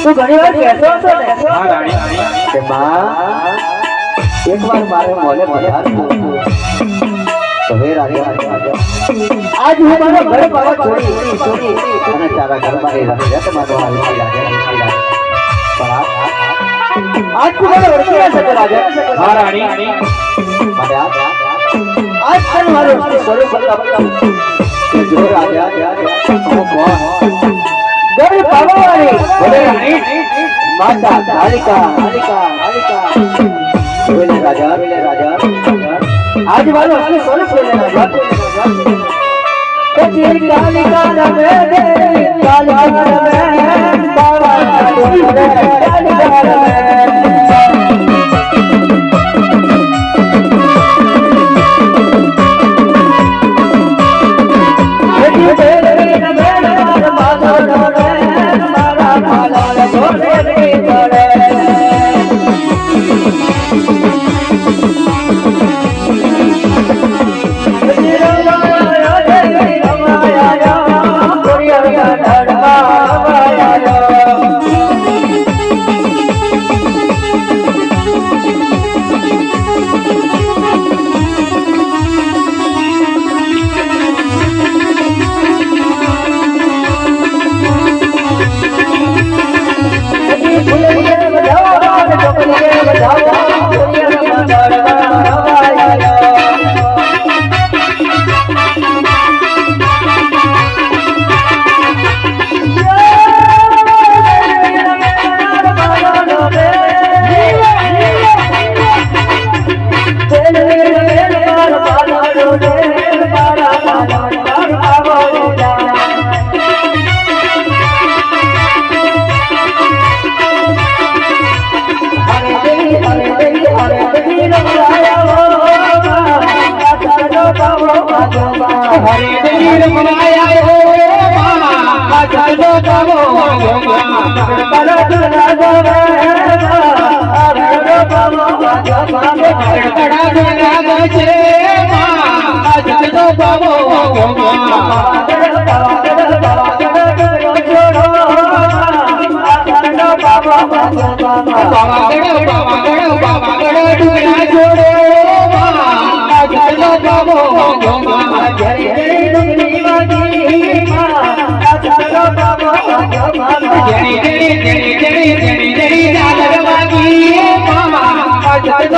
તો ઘણી વાર કહેતો હતો ને. કે માં એકવાર મારે રાજા રાજા આજ હું મારો ઘર પર છોડી છોડી અને તારા ઘર રહી રહે તો મારો આવી લાગે પણ આજ તું મને ઓળખી ના શકે રાજા મહારાણી મારે આ આજ પણ મારો સ્વરૂપ જો રાજા ગર પાવાવાળી બોલે રાણી. માતા કાલિકા કાલિકા કાલિકા બોલે રાજા બોલે રાજા આજ મારું અસલી સ્વરૂપ બોલે રાજા કચી કાલિકા રમે રે કાલિકા રમે બાવા કાલિકા બાબા હરે બાબા ગણા પાવાગઢ પાવાગઢ ડુંગરા જોડે મા મા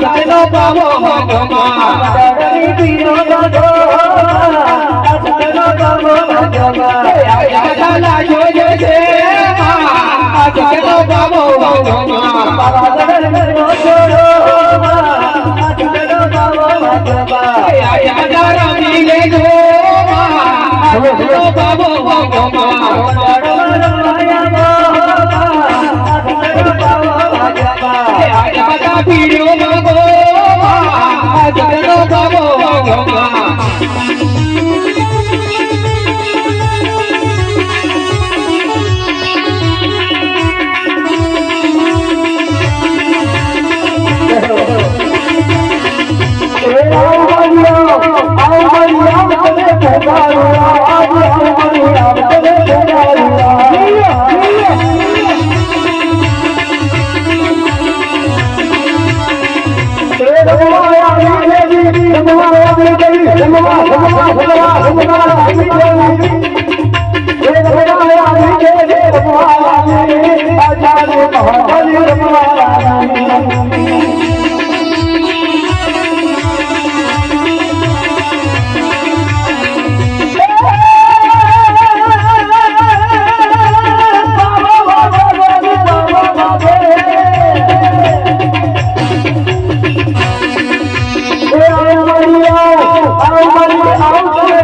ચાલો તવો Toma, toma, toma. ભગવાન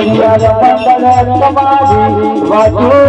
આવો આજે ઘડિયાળ પંદર તમારી